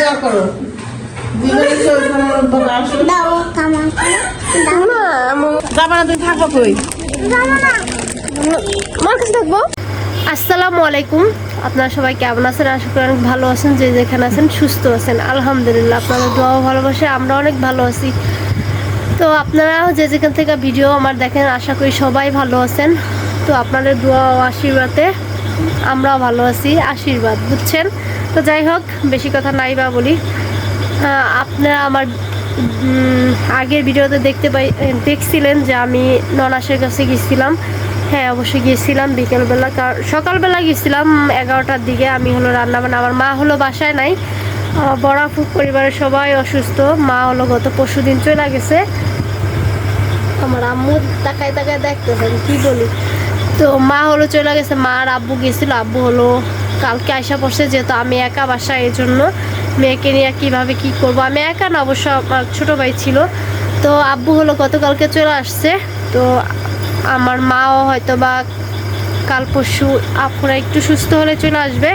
দোয়া করো। তুমি কই? আমার কাছে থাকব। আসসালামু আলাইকুম। আপনারা সবাই কেমন আছেন? আশা করি অনেক ভালো আছেন। যে যেখানে আছেন সুস্থ আছেন। আলহামদুলিল্লাহ আপনাদের দোয়া ভালোবাসে আমরা অনেক ভালো আছি। তো আপনারা যে যেখান থেকে ভিডিও আমার দেখেন আশা করি সবাই ভালো আছেন। তো আপনাদের দোয়া ও আশীর্বাদে আমরাও ভালো আছি। আশীর্বাদ বুঝছেন? তো যাই হোক, বেশি কথা নাই বা বলি। আপনারা আমার আগের ভিডিওতে দেখতে পাই, দেখছিলেন যে আমি ননাসের কাছে গিয়েছিলাম। হ্যাঁ অবশ্যই গিয়েছিলাম বিকেলবেলা। কার- সকালবেলা গিয়েছিলাম এগারোটার দিকে। আমি হলো রান্না বান্না আমার মা হলো বাসায় নাই। আমার বড়াফু পরিবারের সবাই অসুস্থ। মা হলো গত পরশু দিন চলে গেছে। আমার আম্মু তাকায় তাকায় দেখতেছেন, কি বলি? তো মা হলো চলে গেছে, মা আর আব্বু গেছিল আব্বু হলো কালকে আসা পড়ছে যেহেতু আমি একা বাসা এই জন্য মেয়েকে নিয়ে কীভাবে কি করব? আমি একা না, অবশ্য আমার ছোটো ভাই ছিল। তো আব্বু হলো গতকালকে চলে আসছে। তো আমার মাও হয়তো বা কাল পরশু আপুরা একটু সুস্থ হলে চলে আসবে।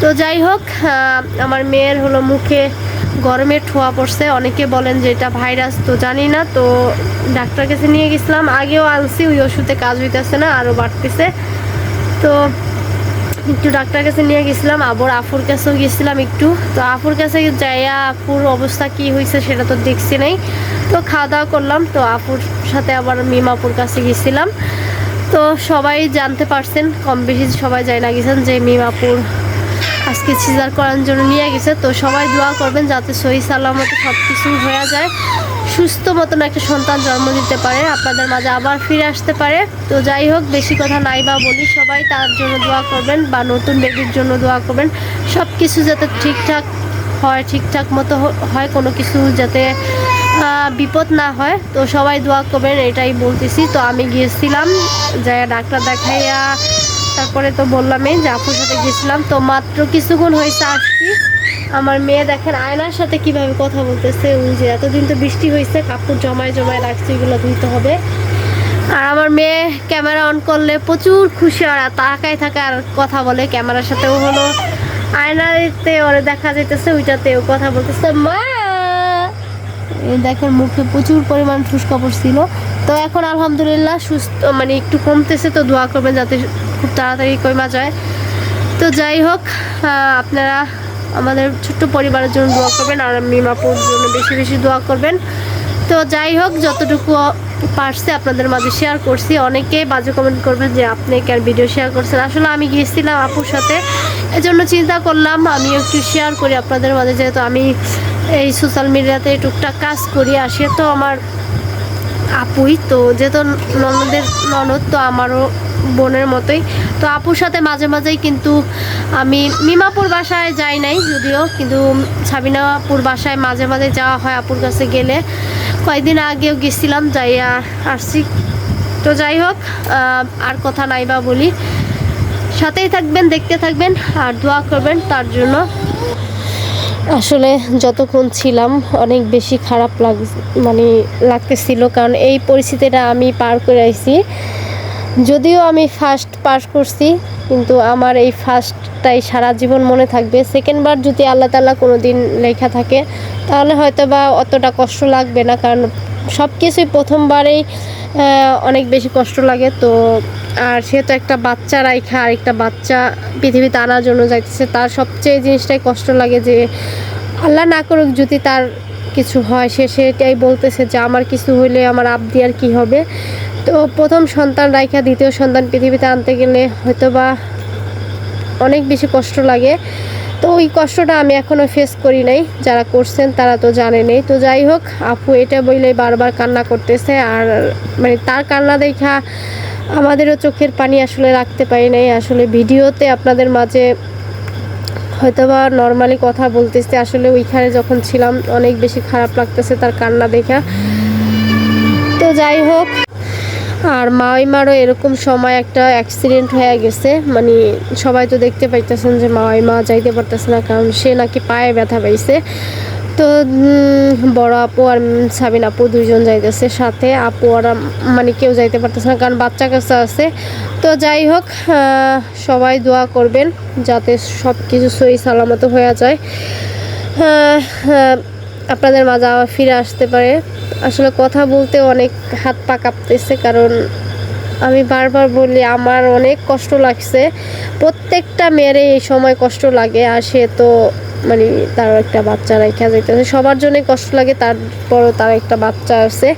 তো যাই হোক আমার মেয়ের হলো মুখে গরমের ঠোয়া পড়ছে। অনেকে বলেন যে এটা ভাইরাস, তো জানি না। তো ডাক্তার কাছে নিয়ে গেছিলাম। আগেও আনছি, ওই ওষুধে কাজ হইতেছে না, আরও বাড়তেছে। তো একটু ডাক্তার কাছে নিয়ে গেছিলাম, আবার আফুর কাছেও গেছিলাম একটু। তো আফুর কাছে যাইয়া আফুর অবস্থা কি হয়েছে সেটা তো দেখছি নাই। তো খাওয়া দাওয়া করলাম, তো আফুর সাথে আবার মিমাপুর কাছে গেছিলাম। তো সবাই জানতে পারছেন, কম বেশি সবাই যায় না গেছেন যে মিমাপুর আজকে সিজার করার জন্য নিয়ে গেছে। তো সবাই দোয়া করবেন যাতে সহি সালামতে সব কিছু হয়ে যায়। সুস্থ মতন একটা সন্তান জন্ম দিতে পারে, আপনাদের মাঝে আবার ফিরে আসতে পারে। তো যাই হোক, বেশি কথা নাই বা বলি, সবাই তার জন্য দোয়া করবেন বা নতুন বেবির জন্য দোয়া করবেন। সব কিছু যাতে ঠিকঠাক হয়, ঠিকঠাক মতো হয়, কোনো কিছু যাতে বিপদ না হয়, তো সবাই দোয়া করবেন, এটাই বলতেছি। তো আমি গিয়েছিলাম যাই ডাক্তার দেখাইয়া তারপরে তো বললামই যে আপুর সাথে গেছিলাম তো মাত্র কিছুক্ষণ হয়েছে আসছি আমার মেয়ে দেখেন আয়নার সাথে কীভাবে কথা বলতেছে, ওই যে এতদিন তো বৃষ্টি হয়েছে কাপড় জমায় জমায় রাখছে, এগুলো ধুইতে হবে। আর আমার মেয়ে ক্যামেরা অন করলে প্রচুর খুশি আর তাকায় থাকে আর কথা বলে, ক্যামেরার সাথেও হলো। আয়নাতে ওরে দেখা যাইতেছে, ওইটাতেও কথা বলতেছে, মা! দেখেন মুখে প্রচুর পরিমাণ ফুসকা পড়ছিল তো এখন আলহামদুলিল্লাহ সুস্থ মানে একটু কমতেছে, তো দোয়া করবেন যাতে খুব তাড়াতাড়ি কমা যায়। তো যাই হোক আপনারা আমাদের ছোট্ট পরিবারের জন্য দোয়া করবেন আর মিমাপুর জন্য বেশি বেশি দোয়া করবেন। তো যাই হোক, যতটুকু পারছে আপনাদের মাঝে শেয়ার করছি। অনেকেই বাজে কমেন্ট করবেন যে আপনি কেন ভিডিও শেয়ার করছেন? আসলে আমি গিয়েছিলাম আপুর সাথে, এজন্য চিন্তা করলাম আমি একটু শেয়ার করি আপনাদের মাঝে, যেহেতু আমি এই সোশ্যাল মিডিয়াতে টুকটাক কাজ করি আসে তো আমার আপুই, তো যেহেতু ননদের ননদ, তো আমারও বোনের মতোই। তো আপুর সাথে মাঝে মাঝেই কিন্তু আমি মিমাপুর বাসায় যাই নাই যদিও, কিন্তু সাবিনাপুর বাসায় মাঝে মাঝে যাওয়া হয় আপুর কাছে গেলে। কয়েকদিন আগেও গেছিলাম, যাইয়া আসছি। তো যাই হোক আর কথা নাই বা বলি। সাথেই থাকবেন, দেখতে থাকবেন, আর দোয়া করবেন তার জন্য। আসলে যতক্ষণ ছিলাম, অনেক বেশি খারাপ লাগ মানে লাগতেছিল, কারণ এই পরিস্থিতিটা আমি পার করে আইছি। যদিও আমি ফার্স্ট পাস করছি, কিন্তু আমার এই ফার্স্টটাই সারা জীবন মনে থাকবে। সেকেন্ডবার যদি আল্লাহ তাল্লাহ কোনো দিন লেখা থাকে, তাহলে হয়তো বা অতটা কষ্ট লাগবে না, কারণ সব কিছুই প্রথমবারেই অনেক বেশি কষ্ট লাগে। তো আর সে তো একটা বাচ্চা রাইখা আর একটা বাচ্চা পৃথিবীতে আনার জন্য যাইতেছে, তার সবচেয়ে জিনিসটাই কষ্ট লাগে যে, আল্লাহ না করুক যদি তার কিছু হয়, সে সেটাই বলতেছে যে আমার কিছু হইলে আমার আবদি আর কি হবে। তো প্রথম সন্তান রাইখা দ্বিতীয় সন্তান পৃথিবীতে আনতে গেলে হয়তো বা অনেক বেশি কষ্ট লাগে। তো ওই কষ্টটা আমি এখনও ফেস করি নাই, যারা করছেন তারা তো জানেনই তো যাই হোক, আপু এটা বললেই বারবার কান্না করতেছে আর মানে তার কান্না দেখা আমাদেরও চোখের পানি আসলে রাখতে পারি নাই। আসলে ভিডিওতে আপনাদের মাঝে হয়তোবা নর্মালি কথা বলতেছে, আসলে ওইখানে যখন ছিলাম অনেক বেশি খারাপ লাগতেছে তার কান্না দেখা। তো যাই হোক, আর মাওয়াইমারও এরকম সময় একটা অ্যাক্সিডেন্ট হয়ে গেছে। মানে সবাই তো দেখতে পাইতেছেন যে মাওয়াইমা যাইতে পারতেছে না, কারণ সে নাকি পায়ে ব্যথা পাইছে। তো বড় আপু আর সাবিন আপু দুইজন যাইতেছে সাথে। আপু আর মানে কেউ যাইতে পারতেছে না, কারণ বাচ্চা কাচ্চা আছে। তো যাই হোক সবাই দোয়া করবেন যাতে সব কিছু সই সালামত হয়ে যায়। আপনাদের মাঝে আবার ফিরে আসতে পারে। আসলে কথা বলতে অনেক হাত পা কাঁপতেছে, কারণ আমি বারবার বলি, আমার অনেক কষ্ট লাগছে। প্রত্যেকটা মেয়েরই এই সময় কষ্ট লাগে, আর সে তো মানে তার একটা বাচ্চা রেখা যাইতেছে। সবার জন্যই কষ্ট লাগে, তারপরও তার একটা বাচ্চা আছে।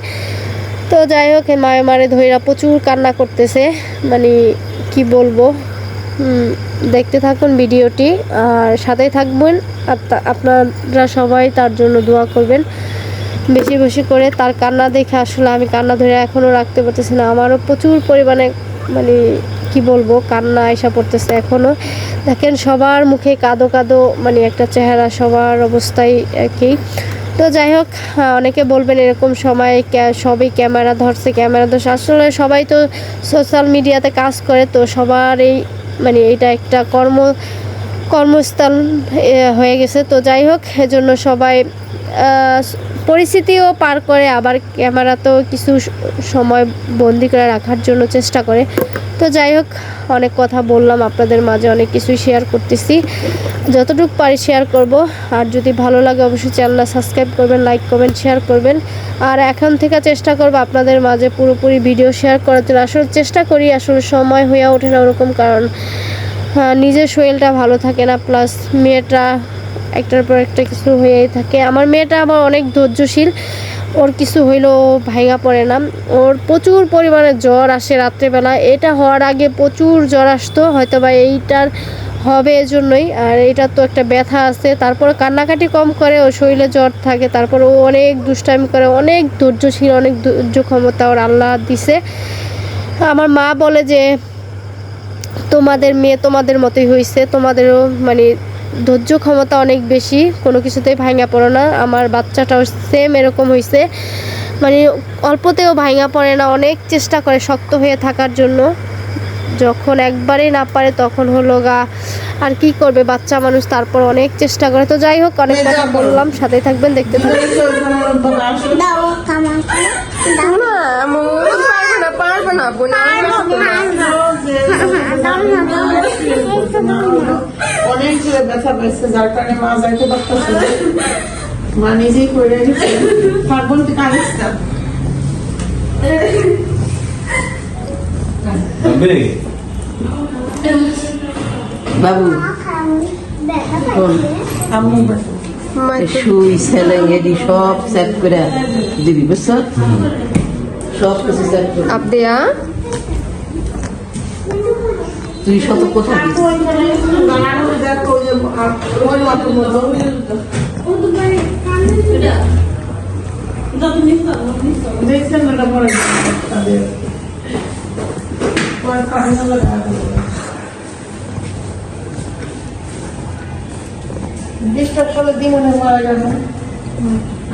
তো যাই হোক মায়ে মারে ধইরা প্রচুর কান্না করতেছে। মানে কি বলব? দেখতে থাকুন ভিডিওটি, আর সাথেই থাকবেন। আপনারা সবাই তার জন্য দোয়া করবেন। বেশি বেশি করে তার কান্না দেখে আসলে আমি কান্না ধরে এখনও রাখতে পারতেছি না। আমারও প্রচুর পরিমাণে মানে কি বলব, কান্না এসা পড়তেছে এখনও দেখেন, সবার মুখে কাদো কাদো মানে একটা চেহারা, সবার অবস্থাই একই। তো যাই হোক অনেকে বলবেন এরকম সময় সবই ক্যামেরা ধরছে ক্যামেরা ধরছে। আসলে সবাই তো সোশ্যাল মিডিয়াতে কাজ করে, তো সবার এই মানে এটা একটা কর্ম, কর্মস্থল হয়ে গেছে। তো যাই হোক, এজন্য সবাই পরিস্থিতিও পার করে, আবার ক্যামেরা তো কিছু সময় বন্দি করে রাখার জন্য চেষ্টা করে। তো যাই হোক, অনেক কথা বললাম আপনাদের মাঝে, অনেক কিছুই শেয়ার করতেছি। যতটুকু পারি শেয়ার করব, আর যদি ভালো লাগে অবশ্যই চ্যানেলটা সাবস্ক্রাইব করবেন লাইক কমেন্ট শেয়ার করবেন। আর এখন থেকে চেষ্টা করব আপনাদের মাঝে পুরোপুরি ভিডিও শেয়ার করার জন্য। আসলে চেষ্টা করি, আসলে সময় হয়ে ওঠে না ওরকম, কারণ নিজের শরীরটা ভালো থাকে না প্লাস মেয়েটা একটার পর একটা কিছু হয়েই থাকে। আমার মেয়েটা আমার অনেক ধৈর্যশীল। ওর কিছু হইলেও ভাইগা পড়ে না। ওর প্রচুর পরিমাণে জ্বর আসে রাত্রেবেলা। এটা হওয়ার আগে প্রচুর জ্বর আসতো হয়তো বা এইটার হবে এজন্যই। আর এটা তো একটা ব্যথা আছে। তারপরে কান্নাকাটি কম করে ও শরীরে জ্বর থাকে। তারপর ও অনেক দুষ্টামি করে, অনেক ধৈর্যশীল, অনেক ধৈর্য ক্ষমতা ওর আল্লাহ দিছে। আমার মা বলে যে, তোমাদের মেয়ে তোমাদের মতোই হয়েছে তোমাদেরও মানে ধৈর্য ক্ষমতা অনেক বেশি কোনো কিছুতেই ভাঙা পড়ো না। আমার বাচ্চাটাও সেম এরকম হয়েছে মানে অল্পতেও ভাঙা পড়ে না অনেক চেষ্টা করে শক্ত হয়ে থাকার জন্য। যখন একবারেই না পারে তখন হলো গা আর কি করবে? বাচ্চা মানুষ তারপর অনেক চেষ্টা করে। তো যাই হোক অনেক কথা বললাম। সাথে থাকবেন দেখতে থাকবেন। দাও কামান দাও না পারবে না পারবে না বোন অনেক ব্যথা পেয়েছে যার কারণে মা যাইতে পারতেছে মা নিজেই করে নিচ্ছে পারবন তুই কাঁদিস না বাবু আম্মু সুই সেলেং এডি সব সেট করে দিবি বুঝছ? সব কিছু সেট করে আবদিয়া তুই শত কোথায় দিস দেখো ওই যে আ- ওই মতো মতো দেখছেন ওটা পরে তাদের মারা গেল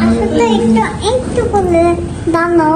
আসলে একটু একটু করলে দাও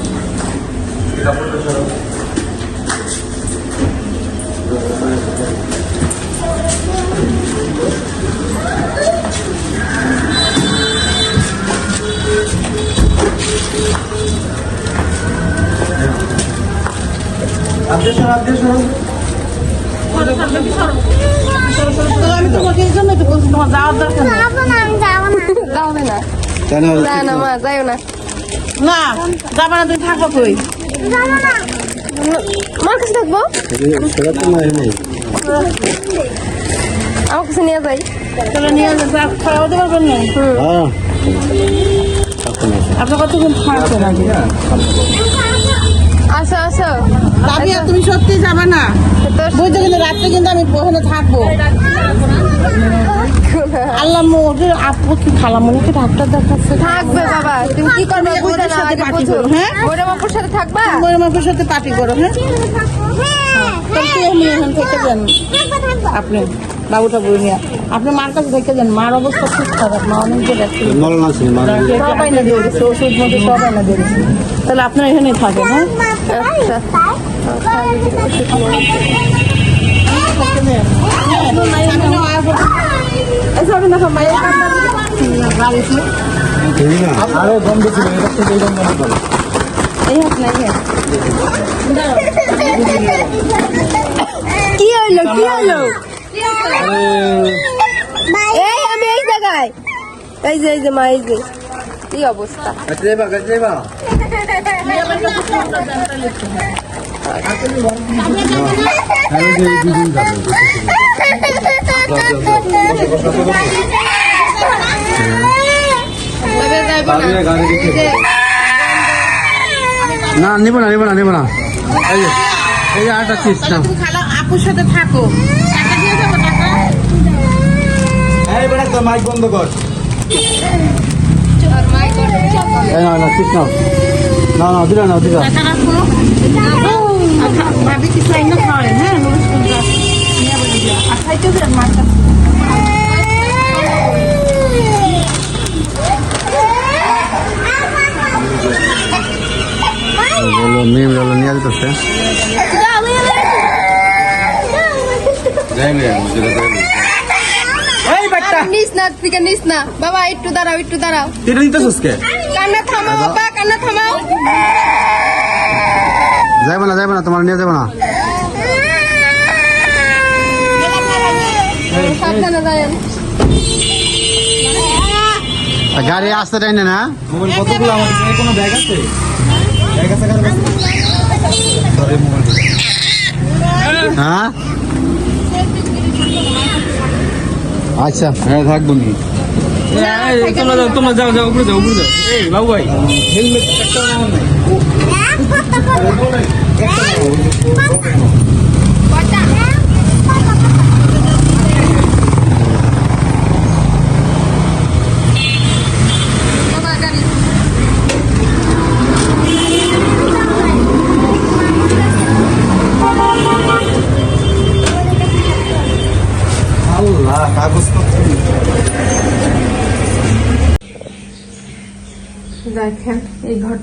না যাব না তুমি থাকো কই? আমার কাছে থাকব? আমার কাছে নিয়ে যাই। হ্যাঁ। আপনার কতক্ষণ লাগে আসো আসো। তাবিয়া তুমি সত্যি যাবে না? তো বুঝছ কিন্তু রাত্রে কিন্তু আমি ওখানে থাকব। আল্লাহ মোদের আপু কি খালামণিকে ডাক্তার দেখাচ্ছে। থাকবে বাবা তুমি কি করবে তুমি বুঝে ওদের না সাথে আগে বুঝো করো, হ্যাঁ? ওরে বাপুর সাথে থাকবা? ময়ূর মাপুর সাথে পার্টি করো হ্যাঁ? তো তুই এমনি এখান থেকে যান। আপনি বাবুটা বই নিয়ে আপনি মার কাছে দেখে যান মার অবস্থা খুব খারাপ মা অনেক যে দেখছেন মরণ আছে মানে সব দিয়ে ওষুধ মধ্যে সব আইনা দিয়ে দিচ্ছে তাহলে আপনার এখানেই থাকেন হ্যাঁ? আরে নাই হাত কি হইল কি আরে এই আমি এই জায়গায়। এই যে এই যে মা এই যে। কি অবস্থা? না, নিব না নিব না নিব না। এই যে আটা চিপস আপুর সাথে থাকো মাইক বন্ধ কর। না না চিপস নাও। না না দিলা না দিলা। ভাবি কিছু আইনা হ্যাঁ নুরুস কুন্ডা নিয়ে বলে দিও। আর খাইতে হবে মার বলো মেয়ে বলো নিয়ে যেতেছে। যাই মেয়ে এই বাচ্চা। নিস না থেকে নিস না। বাবা একটু দাঁড়াও একটু দাঁড়াও। এটা কান্না থামাও বাবা কান্না থামাও। যাইব না যাইব না তোমার নিয়ে যাব না। গাড়ি আসতে টাই না মোবাইল কতগুলো আমার কাছে কোনো ব্যাগ আছে? ব্যাগ আছে কারও কাছে? সরি মোবাইল হ্যাঁ? আচ্ছা হ্যাঁ থাকব নি। তোমরা যাও তোমরা যাও। যাও উপরে যাও উপরে যাও। এই বাবু ভাই হেলমেট একটা নাও নাই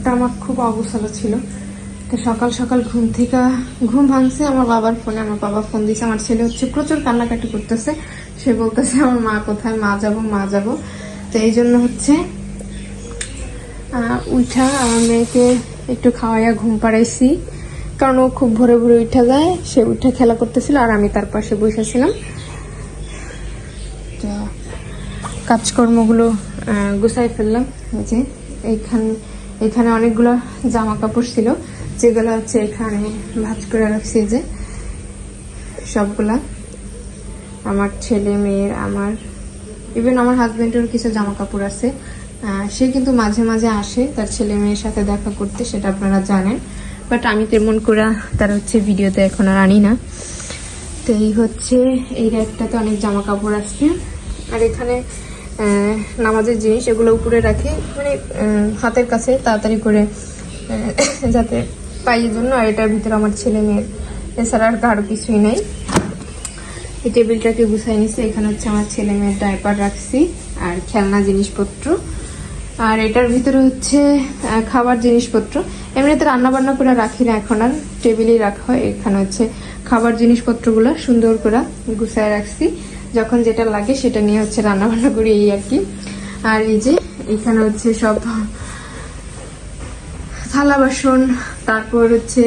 এই আমার খুব অবসলা ছিল। তো সকাল সকাল ঘুম থেকে ঘুম ভাঙছে, আমার বাবার ফোনে আমার বাবা ফোন দিয়েছে। আমার ছেলে হচ্ছে প্রচুর কান্নাকাটি করতেছে। সে বলতেছে, আমার মা কোথায়? মা যাব মা যাব। তো এই জন্য হচ্ছে উঠা আমার মেয়েকে একটু খাওয়াইয়া ঘুম পাড়াইছি। কারণ ও খুব ভোরে ভোরে উঠা যায়। সে উঠে খেলা করতেছিল আর আমি তার পাশে বসেছিলাম। তো কাজকর্মগুলো গুছাই ফেললাম। যে, এইখান এখানে অনেকগুলো জামা কাপড় ছিল, যেগুলো হচ্ছে এখানে ভাজ করে রাখছি যে সবগুলা। আমার ছেলে, মেয়ের, আমার ইভেন আমার হাজবেন্ডের কিছু জামা কাপড় আছে সে কিন্তু মাঝে মাঝে আসে, তার ছেলে মেয়ের সাথে দেখা করতে, সেটা আপনারা জানেন। বাট আমি তেমন করে তার হচ্ছে ভিডিওতে এখন আর আনি না। তো এই হচ্ছে, এই র্যাকটাতে অনেক জামা কাপড় আছে। আর এখানে নামাজের জিনিস এগুলো উপরে রাখি। মানে হাতের কাছে তাড়াতাড়ি করে যাতে পাইয়ের জন্য। আর এটার ভিতরে আমার ছেলে মেয়ের এছাড়া আর কারও কিছুই নেই। এই টেবিলটাকে গুছাই নিছি। এখানে হচ্ছে আমার ছেলে মেয়ের ডাইপার রাখছি আর খেলনা জিনিসপত্র। আর এটার ভিতরে হচ্ছে খাবার জিনিসপত্র। এমনিতে রান্না বান্না করে রাখি না এখন আর। টেবিলেই রাখা হয়। এখানে হচ্ছে খাবার জিনিসপত্রগুলো সুন্দর করে গুছায় রাখছি। যখন যেটা লাগে সেটা নিয়ে হচ্ছে রান্না বান্না করি এই আর কি। আর এই যে এখানে হচ্ছে সব থালা বাসন, তারপর হচ্ছে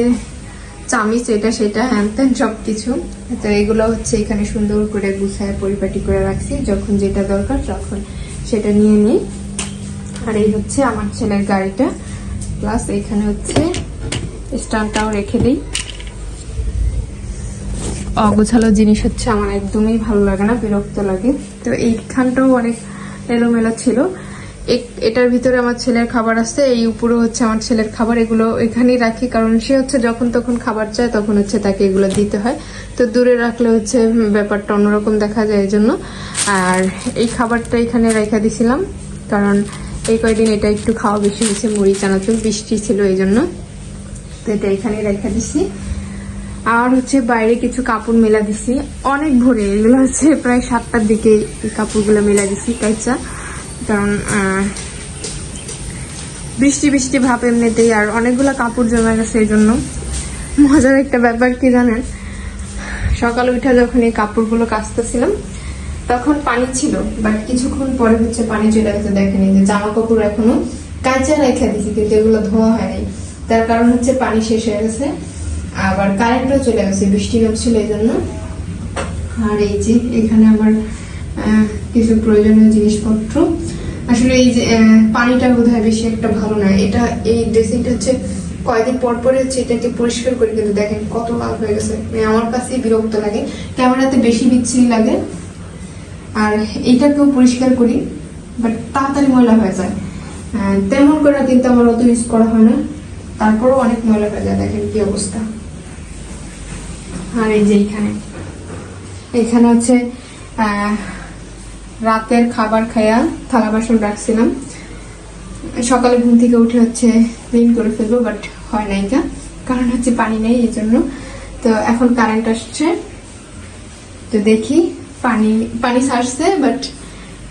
চামিচ, এটা সেটা, হ্যান ত্যান সব কিছু তো এগুলো হচ্ছে এখানে সুন্দর করে গুছায় পরিপাটি করে রাখছি। যখন যেটা দরকার তখন সেটা নিয়ে নিই। আর এই হচ্ছে আমার ছেলের গাড়িটা। প্লাস এখানে হচ্ছে স্ট্যান্ডটাও রেখে দিই। অগোছালো জিনিস হচ্ছে, আমার একদমই ভালো লাগে না, বিরক্ত লাগে। তো এইখানটাও অনেক এলোমেলো ছিল। এটার ভিতরে আমার ছেলের খাবার আছে, এই উপরে হচ্ছে আমার ছেলের খাবার, এগুলো এখানেই রাখি, কারণ সে হচ্ছে যখন তখন খাবার চায়, তখন হচ্ছে তাকে এগুলো দিতে হয়। তো দূরে রাখলে হচ্ছে ব্যাপারটা অন্যরকম দেখা যায় এই জন্য আর এই খাবারটা এখানে রেখে দিছিলাম, কারণ এই কয়দিন এটা একটু খাওয়া বেশি হয়েছে, মুড়ি, চানাচুর, বৃষ্টি ছিল এই জন্য তো এটা এখানে রেখে দিছি। আর হচ্ছে বাইরে কিছু কাপড় মেলা দিছি। অনেক ভোরে, এগুলো হচ্ছে প্রায় সাতটার দিকে কাপড়গুলো মেলা দিছি কাইচা। কারণ বৃষ্টি বৃষ্টি ভাব এমনিতেই, আর অনেকগুলো কাপড় জমে গেছে এই জন্য। মজার একটা ব্যাপার কি জানেন? সকালে উঠে যখন এই কাপড়গুলো কাচতেছিলাম, তখন পানি ছিল বাট কিছুক্ষণ পরে হচ্ছে পানি চলে গেছে, দেখেনি যে জামা কাপড় এখনও কাঁচা রেখে দিছি, কিন্তু এগুলো ধোয়া হয়নি। তার কারণ হচ্ছে পানি শেষ হয়ে গেছে। আবার কারেন্টও চলে গেছে, বৃষ্টি নামছিল এই জন্য আর এই যে এখানে আমার কিছু প্রয়োজনীয় জিনিসপত্র। আসলে এই যে পানিটা বোধ হয় বেশি একটা ভালো না। এটা, এই ড্রেসিংটা হচ্ছে কয়েকদিন পর পরে হচ্ছে এটাকে পরিষ্কার করে, কিন্তু দেখেন কত লাল হয়ে গেছে। মানে আমার কাছেই বিরক্ত লাগে। ক্যামেরাতে বেশি বিচ্ছিরি লাগে। আর এইটাকেও পরিষ্কার করি বাট তাড়াতাড়ি ময়লা হয়ে যায়। তেমন করে কিন্তু আমার অত ইউজ করা হয় না। তারপরেও অনেক ময়লা হয়ে যায়, দেখেন কি অবস্থা। আর এই যে এইখানে। এখানে হচ্ছে রাতের খাবার খাইয়া থালা বাসন রাখছিলাম। সকালে ঘুম থেকে উঠে হচ্ছে ক্লিন করে ফেলব, বাট হয় নাই কা কারণ হচ্ছে পানি নেই, এই জন্য। তো এখন কারেন্ট আসছে। তো দেখি পানি পানি সারছে, বাট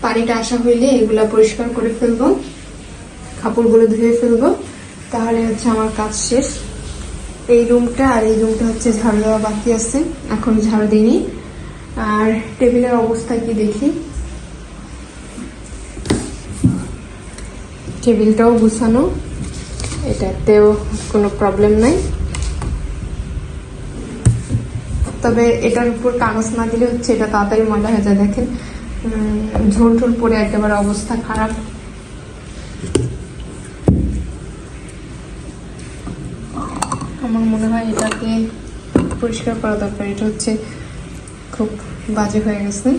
পানিটা আসা হইলে এগুলা পরিষ্কার করে ফেলব। কাপড়গুলো ধুয়ে ফেলব। তাহলে হচ্ছে আমার কাজ শেষ। এই রুমটা আর এই রুমটা হচ্ছে ঝাড়ু দেওয়া বাকি আছে, এখন ঝাড়ু দিইনি। আর টেবিলের অবস্থা কি দেখি? টেবিলটাও গুছানো, এটাতেও কোনো প্রবলেম নাই। তবে এটার উপর কাগজ না দিলে হচ্ছে এটা তাড়াতাড়ি ময়লা হয়ে যায়, দেখেন। ঝোল ঝোল পরে একেবারে অবস্থা খারাপ। আমার মনে হয় এটাকে পরিষ্কার করা দরকার। এটা হচ্ছে খুব বাজে হয়ে গেছে।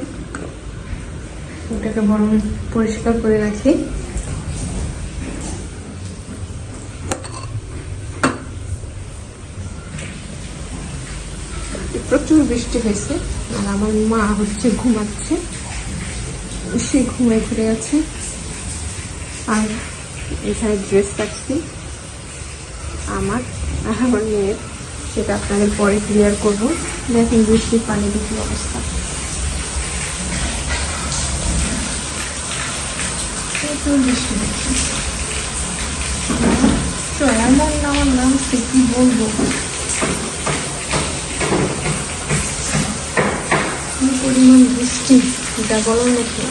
ওটাকে বরং পরিষ্কার করে রাখি। প্রচুর বৃষ্টি হয়েছে, আর আমার মা হচ্ছে ঘুমাচ্ছে। সে ঘুমায় ঘুরে গেছে। আর এখানে ড্রেস রাখছি আমার আর আমার মেয়ের সেটা আপনাদের পরে ক্লিয়ার করব। দেখেন বৃষ্টির পানি দেখি অবস্থা। তো এমন আমার নাম সে কি বলব? পরিমাণ বৃষ্টি, এটা বলার মতো